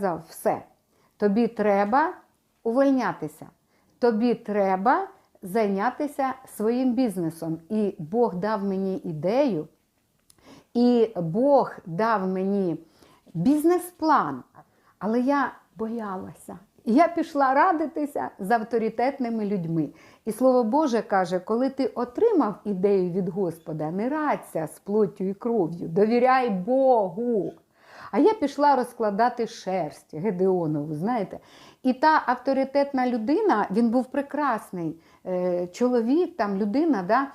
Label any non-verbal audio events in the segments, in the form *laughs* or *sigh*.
сказав, все, тобі треба увольнятися, тобі треба зайнятися своїм бізнесом. І Бог дав мені ідею, і Бог дав мені бізнес-план, але я боялася. Я пішла радитися з авторитетними людьми. І слово Боже каже, коли ти отримав ідею від Господа, не радься з плоттю і кров'ю, довіряй Богу. А я пішла розкладати шерсть Гедеонову, знаєте. І та авторитетна людина, він був прекрасний е, чоловік, там людина, да? е,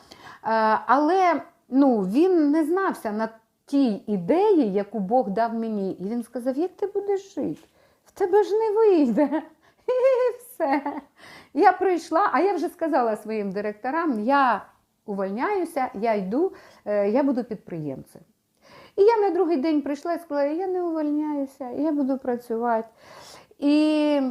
але ну, він не знався на тій ідеї, яку Бог дав мені. І він сказав: як ти будеш жити? В тебе ж не вийде. *laughs* І все. Я прийшла, а я вже сказала своїм директорам: я увольняюся, я йду, е, я буду підприємцем. І я на другий день прийшла і сказала, я не увольняюся, я буду працювати. І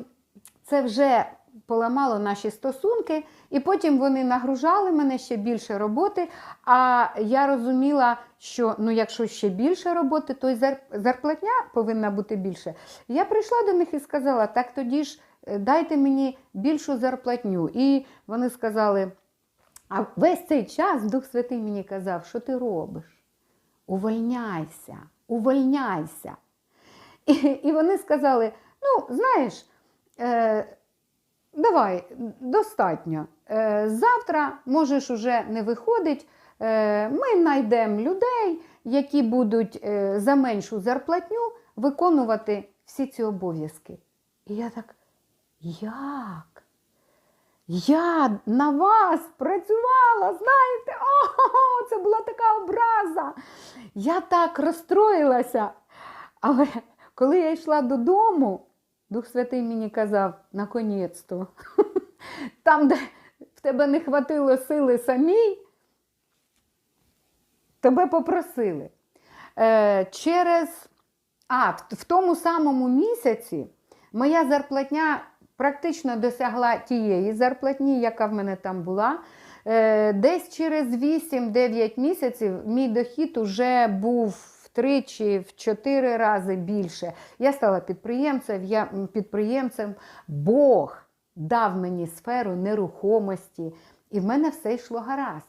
це вже поламало наші стосунки, і потім вони нагружали мене ще більше роботи. А я розуміла, що ну, якщо ще більше роботи, то й зарплатня повинна бути більше. Я прийшла до них і сказала, так тоді ж е, дайте мені більшу зарплатню. І вони сказали, а весь цей час Дух Святий мені казав, що ти робиш? Увольняйся, увольняйся. І, і вони сказали: ну, знаєш, е, давай, достатньо. Е, завтра можеш уже не виходить. Е, ми знайдемо людей, які будуть е, за меншу зарплатню виконувати всі ці обов'язки. І я так, як? Я на вас працювала, знаєте, о, це була така образа. Я так розстроїлася. Але коли я йшла додому, Дух Святий мені казав, наконець-то, *laughs* там, де в тебе не хватило сили самій, тебе попросили. Е, через, а, в тому самому місяці моя зарплатня практично досягла тієї зарплатні, яка в мене там була. Е, Десь через 8-9 місяців мій дохід уже був втричі, в чотири рази більше. Я стала підприємцем, я підприємцем. Бог дав мені сферу нерухомості, і в мене все йшло гаразд.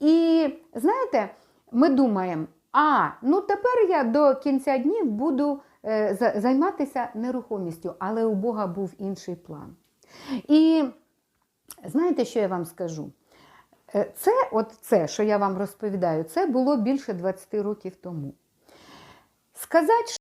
І знаєте, ми думаємо, а ну тепер я до кінця днів буду займатися нерухомістю, але у Бога був інший план. І знаєте, що я вам скажу? Е, Це, от це, що я вам розповідаю, це було більше 20 років тому. Сказати,